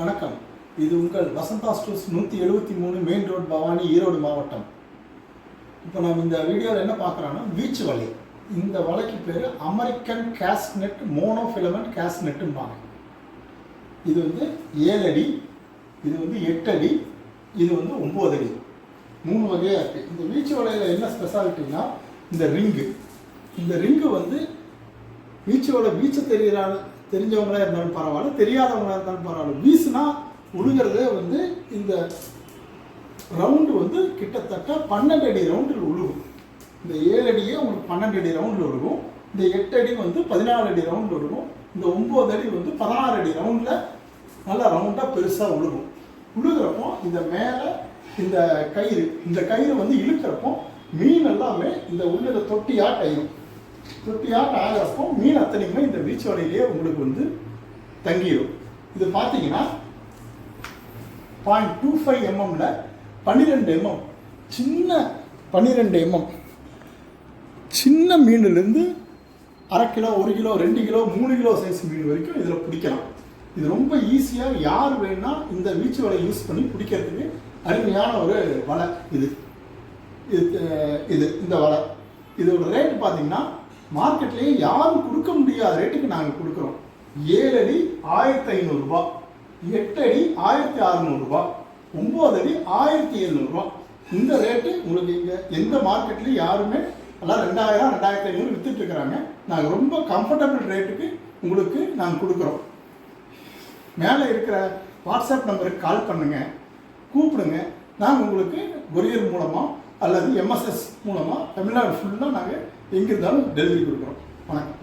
வணக்கம். இது உங்கள் வசந்தா ஸ்டோர்ஸ் நூற்றி எழுபத்தி மூணு மெயின் ரோட் பவானி ஈரோடு மாவட்டம். இப்போ நம்ம இந்த வீடியோவில் என்ன பார்க்குறோன்னா பீச் வலை. இந்த வலைக்கு பேர் American gas net mono gas நெட்டும்பாங்க இது வந்து ஏழு அடி இது வந்து எட்டு அடி இது வந்து ஒம்பது அடி. மூணு வகையாக இருக்குது இந்த வீச்சு வலையில் என்ன ஸ்பெஷாலிட்டின்னா இந்த ரிங்கு. இந்த ரிங்கு வந்து பீச்சோட வீச்சு தெரியிற தெரிஞ்சவங்களா இருந்தாலும் பரவாயில்ல தெரியாதவங்களா இருந்தாலும் பரவாயில்ல. வீசுனா உழுகிறதே வந்து இந்த ரவுண்டு வந்து கிட்டத்தட்ட பன்னெண்டு அடி ரவுண்டில் உழுகும் இந்த ஏழு அடியே உங்களுக்கு பன்னெண்டு அடி ரவுண்டில் உழுகும் இந்த எட்டு அடி வந்து பதினாலு அடி ரவுண்டில் உழுகும் இந்த ஒம்பது அடி வந்து பதினாறு அடி ரவுண்டில் நல்லா ரவுண்டாக பெருசாக விழுகும் உழுகிறப்போ இந்த மேலே இந்த கயிறு இந்த கயிறு வந்து இழுக்கிறப்போ மீன் எல்லாமே இந்த உள்ளில் தொட்டியாக கயிறும் தொட்டியாட் ஆகிறப்போ மீன் அத்தனையுமே இந்த பீச் வலையிலேயே உங்களுக்கு வந்து தங்கிடும் இது பார்த்தீங்கன்னா பாயிண்ட் டூ ஃபைவ் எம்எம்ல பன்னிரெண்டு எம்எம் சின்ன பன்னிரெண்டு எம்எம் சின்ன மீன்லேருந்து அரை கிலோ ஒரு கிலோ ரெண்டு கிலோ மூணு கிலோ சைஸ் மீன் வரைக்கும் இதில் பிடிக்கலாம். இது ரொம்ப ஈஸியாக யார் வேணா இந்த வீச்சு வலை யூஸ் பண்ணி பிடிக்கிறதுக்கு அருமையான ஒரு வலை இது. இது இது இந்த வலை. இதோட ரேட் பார்த்தீங்கன்னா மார்க்கெட்லேயே யாரும் கொடுக்க முடியாத ரேட்டுக்கு நாங்கள் கொடுக்குறோம். ஏழு அடி ஆயிரத்தி ஐநூறுரூபா எட்டு அடி ஆயிரத்தி அறநூறுபா ஒம்பது அடி ஆயிரத்தி எழுநூறுபா இந்த ரேட்டு உங்களுக்கு இங்கே எந்த மார்க்கெட்லேயும் யாருமே எல்லாம் ரெண்டாயிரம் ரெண்டாயிரத்தி ஐநூறு வித்துட்டு இருக்கிறாங்க. நாங்கள் ரொம்ப கம்ஃபர்டபுள் ரேட்டுக்கு உங்களுக்கு நாங்கள் கொடுக்குறோம். மேலே இருக்கிற வாட்ஸ்அப் நம்பருக்கு கால் பண்ணுங்கள் கூப்பிடுங்க. நாங்கள் உங்களுக்கு கொரியர் மூலமாக அல்லது எம்எஸ்எஸ் மூலமாக தமிழ்நாடு ஃபுல்லாக நாங்கள் எங்கே இருந்தாலும் டெலிவரி கொடுக்குறோம். வணக்கம்.